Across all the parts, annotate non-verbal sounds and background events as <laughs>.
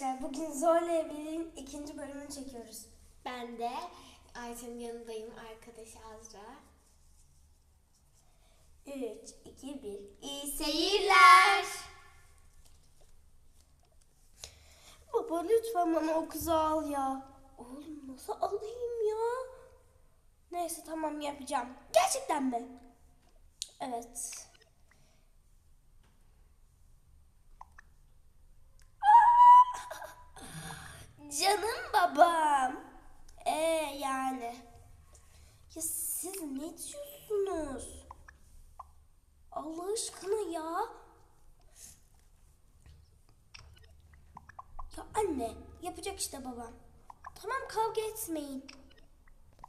Bugün Zorla Evliliğin ikinci bölümünü çekiyoruz. Ben de Ayşe'nin yanındayım arkadaş Azra. 3, 2, 1. İyi Seyirler. Baba lütfen bana o kızı al ya. Oğlum nasıl alayım ya? Neyse tamam yapacağım. Gerçekten mi? Evet. Canım babam. Ee yani. Ya siz ne diyorsunuz? Allah aşkına ya. Ya anne yapacak işte babam. Tamam kavga etmeyin.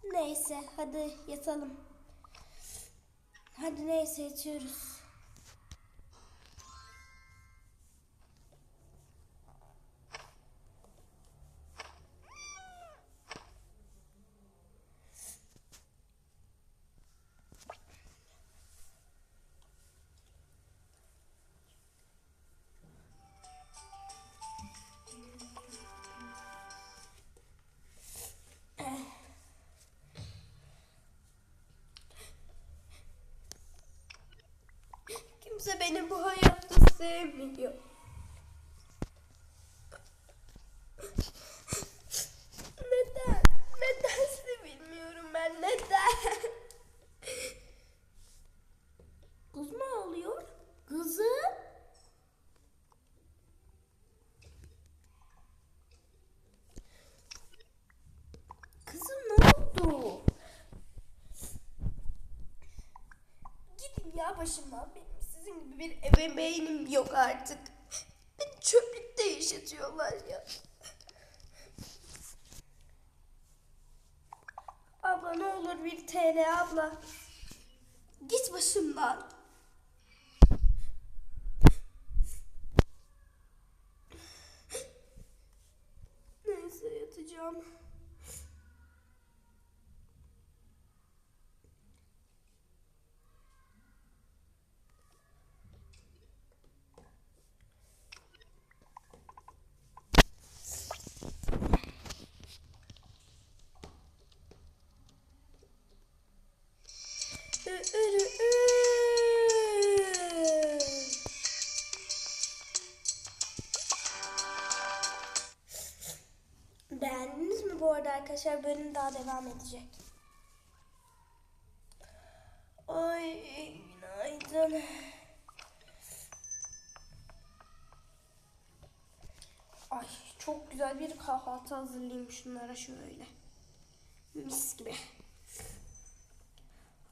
Neyse hadi yatalım. Hadi neyse yatıyoruz. Kimse beni bu hayatta sevmiyor. Neden? Nedense bilmiyorum ben neden? Kız mı ağlıyor? Kızım? Kızım ne oldu? Gidin ya başımdan. Benim sizin gibi bir ebeveynim yok artık. Beni çöplükte yaşatıyorlar ya. Abla ne olur bir TL abla. Git başımdan. Neyse yatacağım. Arkadaşlar? Bölüm daha devam edecek. Ay günaydın. Ay çok güzel bir kahvaltı hazırlayayım şunlara şöyle. Mis gibi.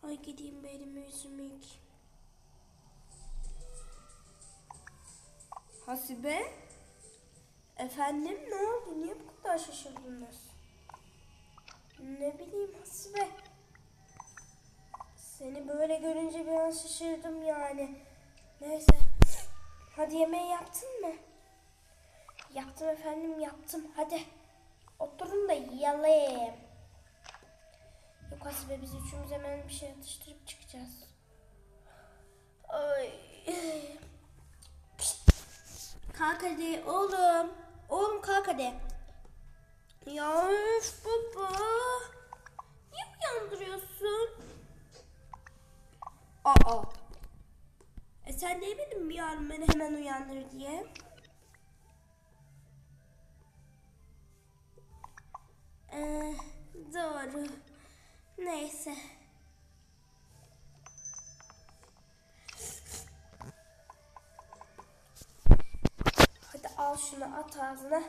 Ay gideyim bir elimi yüzümü yıkayayım. Hasibe? Efendim ne oldu? Niye bu kadar şaşırdınız? Ne bileyim Hasibe. Seni böyle görünce bir an şaşırdım yani. Neyse. Hadi yemeği yaptın mı? Yaptım efendim yaptım. Hadi. Oturun da yiyelim. Yok Hasibe biz üçümüz hemen bir şey atıştırıp çıkacağız. Ay. Kalk hadi oğlum. Oğlum kalk hadi. Ya üf baba. Niye uyandırıyorsun? Aa. E sen demedin mi yarın beni hemen uyandır diye? Ee, doğru. Neyse. Hadi al şunu at ağzına.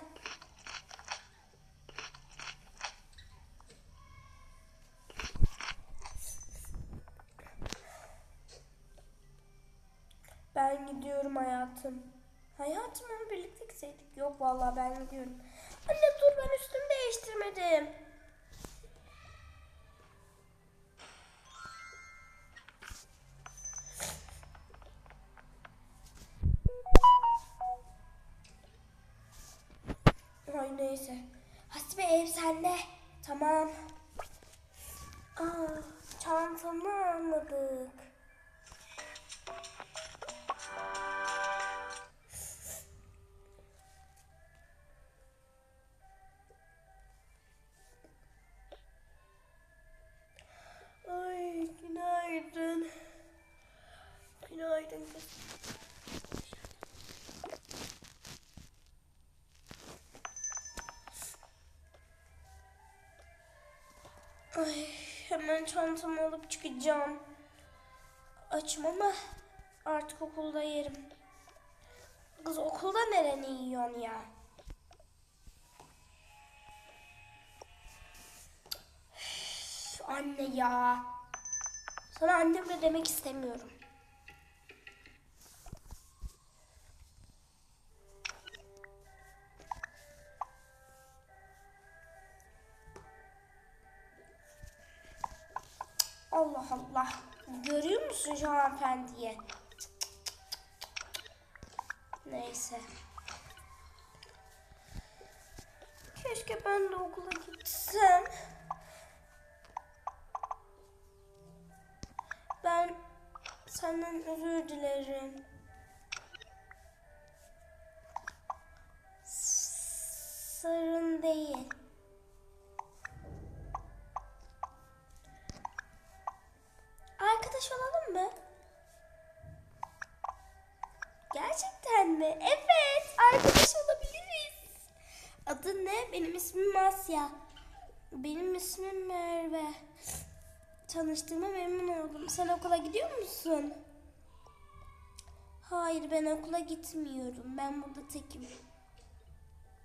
Ben gidiyorum hayatım. Hayatım onu birlikte gitseydik. Yok vallahi ben gidiyorum. Anne dur ben üstümü değiştirmedim. Hemen çantamı alıp çıkacağım. Açım ama artık okulda yerim. Kız okulda nereni yiyorsun ya? Anne ya. Sana annem de demek istemiyorum. Allah. Görüyor musun şu hanımefendiyi? Neyse. Keşke ben de okula gitsem. Ben senden özür dilerim. Sorun değil. Mı? Gerçekten mi? Evet, arkadaş olabiliriz. Adın ne? Benim ismim Asya. Benim ismim Merve. Tanıştığıma memnun oldum. Sen okula gidiyor musun? Hayır, ben okula gitmiyorum. Ben burada tekim.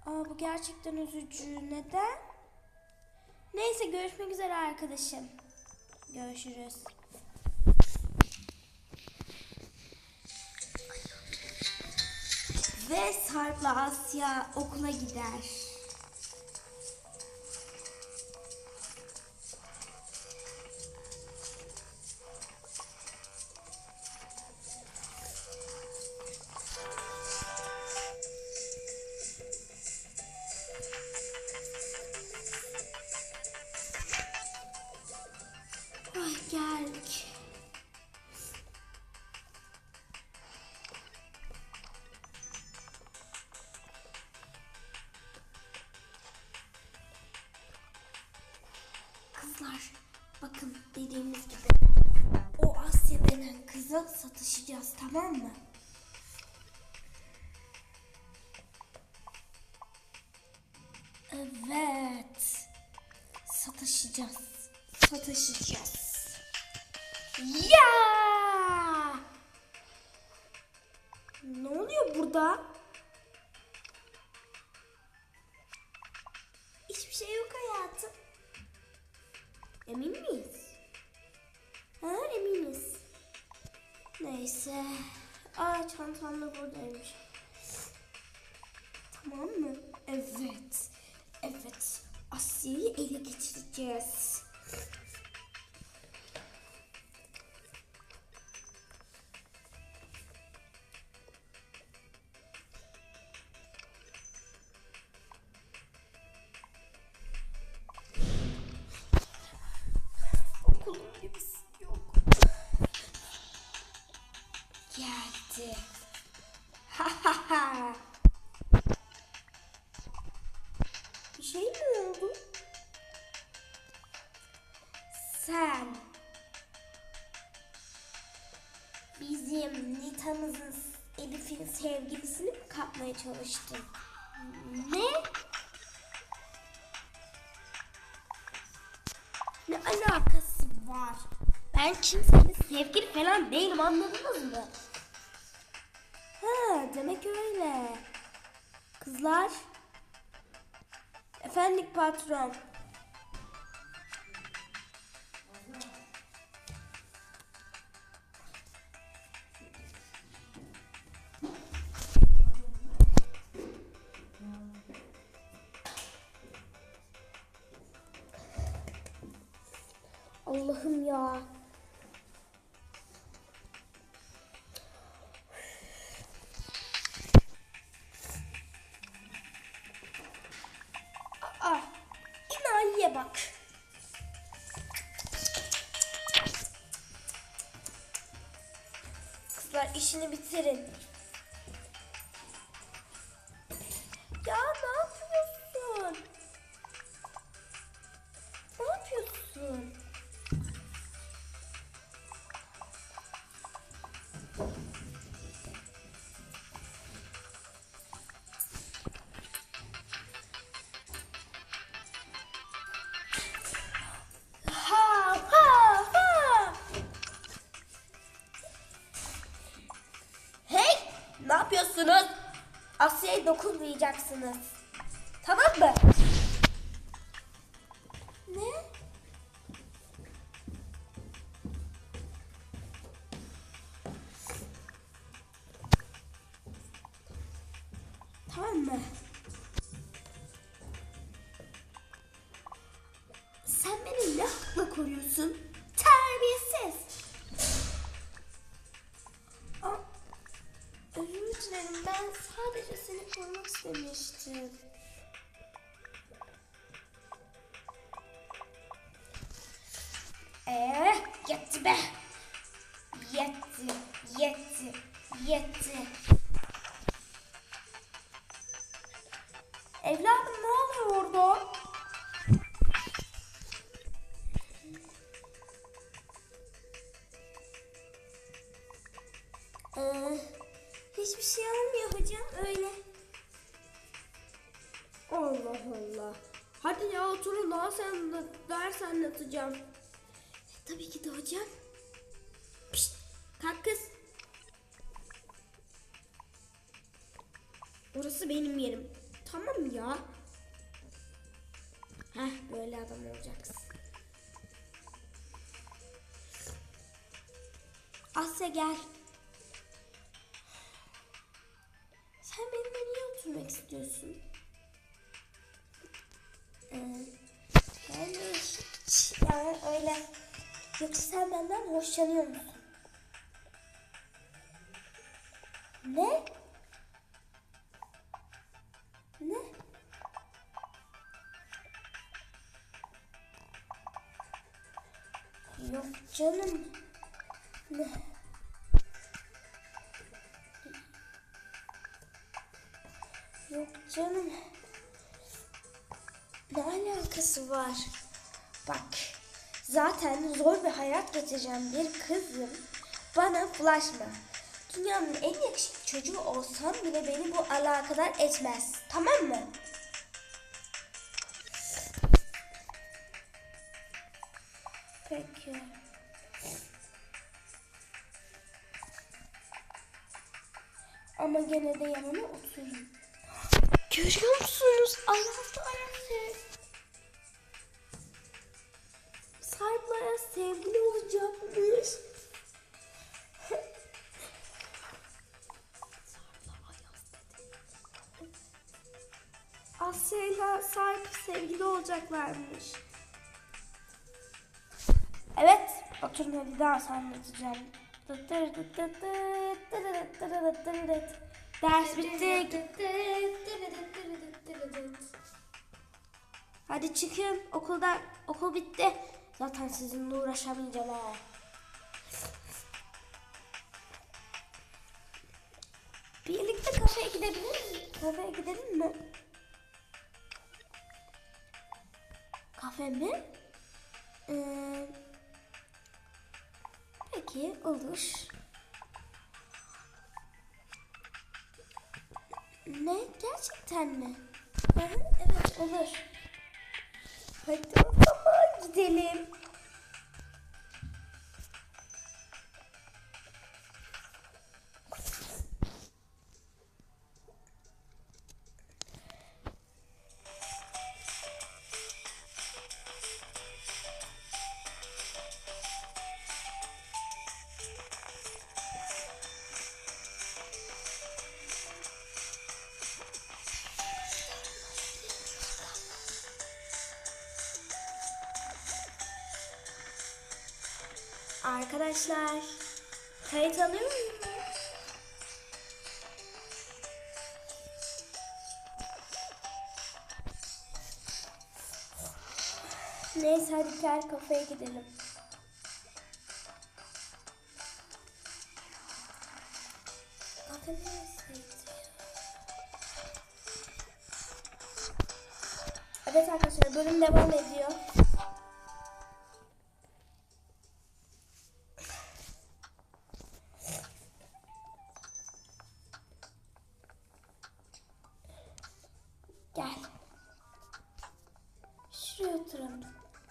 Aa, bu gerçekten üzücü. Neden? Neyse, görüşmek üzere arkadaşım. Görüşürüz. Ve Sarp'la Asya okula gider. Ay geldik. Tamam mı? Evet. Satışacağız. Satışacağız. Ya! Ne oluyor burada? Hiçbir şey yok hayatım. Emin miyiz? Ha eminiz. Neyse. Aa çantam da buradaymış. Tamam mı? Evet. Evet. Asya'yı ele geçireceğiz. Mi kapmaya çalıştın? Ne? Ne alakası var? Ben kimsenin sevgili falan değilim anladınız mı? Ha demek öyle. Kızlar. Efendim patron. Bak. Kızlar işini bitirin. Ne yapıyorsunuz? Asya'ya dokunmayacaksınız. Tamam mı? Yetti be. Yetti, yetti, yetti. Orası benim yerim. Tamam ya. Heh böyle adam olacaksın. Asya gel. Sen benimle niye oturmak istiyorsun? Ee, yani hiç yani öyle. Yoksa sen benden hoşlanıyor musun? Ne? Yok canım. Ne? Yok canım. Ne alakası var? Bak. Zaten zor bir hayat geçeceğim bir kızım. Bana bulaşma. Dünyanın en yakışıklı çocuğu olsam bile beni bu alakadar etmez. Tamam mı? Ama gene de yanına oturayım. Görüyor musunuz? Ayazda ayaz Sarp'la Ayaz sevgili olacakmış. Asya ile Sarp sevgili olacaklarmış. Evet, oturun hadi dans anlatacağım. Ders bitti. Hadi çıkın okuldan. Okul bitti. Zaten sizinle uğraşamayacağım ha. Birlikte kafeye gidebilir miyiz? Kafeye gidelim mi? Kafe mi? Ee, peki olur. Gerçekten mi? Evet olur. Hadi o <laughs> zaman gidelim. Arkadaşlar, kayıt alıyor muyum? Neyse hadi gel kafeye gidelim. Evet arkadaşlar bölüm devam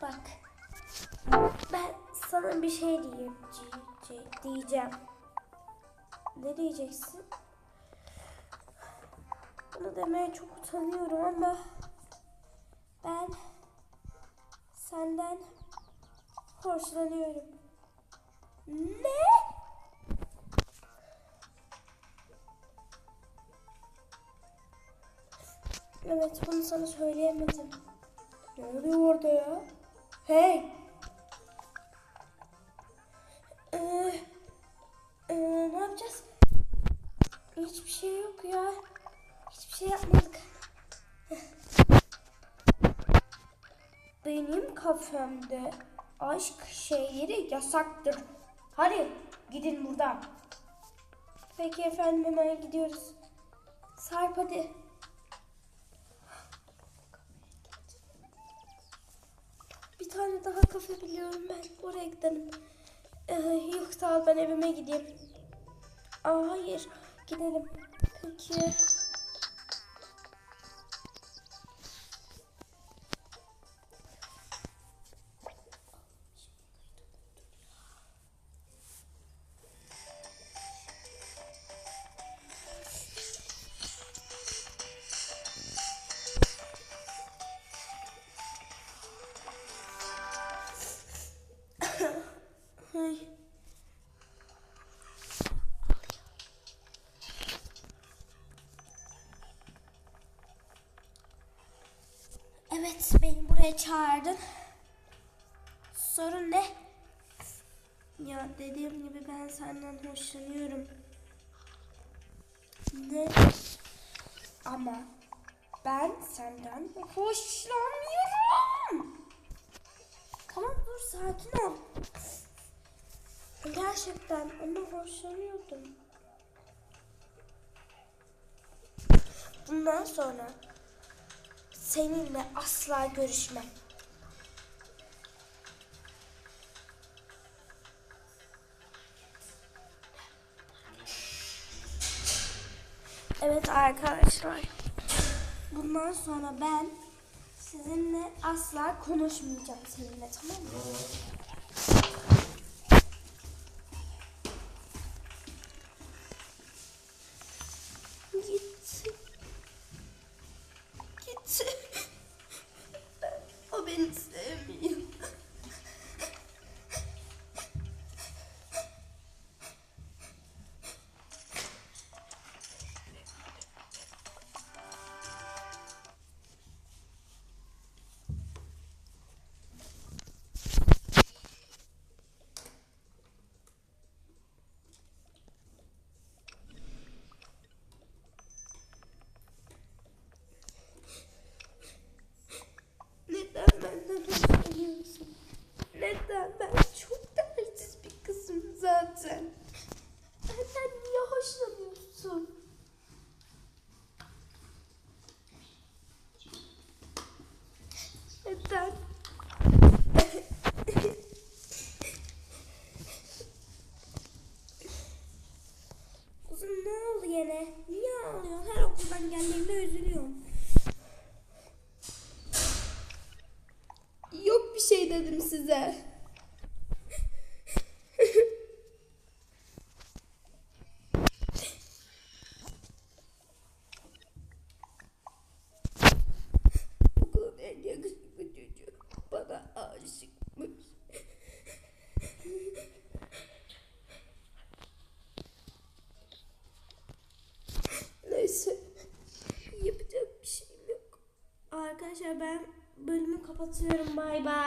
Bak. Ben sana bir şey diyeceğim. Ne diyeceksin? Bunu demeye çok utanıyorum ama ben senden hoşlanıyorum. Ne? Evet bunu sana söyleyemedim. Ne oluyor orada ya? Hey! Ee, ee, ne yapacağız? Hiçbir şey yok ya. Hiçbir şey yapmadık. Benim kafemde aşk şeyleri yasaktır. Hadi gidin buradan. Peki efendim hemen gidiyoruz. Sarp hadi. Tane daha kafe biliyorum ben. Oraya gidelim. Ee, yok sağ ol ben evime gideyim. Aa, hayır. Gidelim. Peki. Evet, beni buraya çağırdın. Sorun ne? Ya dediğim gibi ben senden hoşlanıyorum. Ne? Ama ben senden hoşlanmıyorum. Tamam dur sakin ol. Gerçekten ona hoşlanıyordum. Bundan sonra seninle asla görüşmem. Evet arkadaşlar. Bundan sonra ben sizinle asla konuşmayacağım seninle tamam mı? Dedim size. En yakışıklı çocuğu bana aşıkmış. Neyse. Yapacak bir şeyim yok. Arkadaşlar ben bölümü kapatıyorum. Bay bay.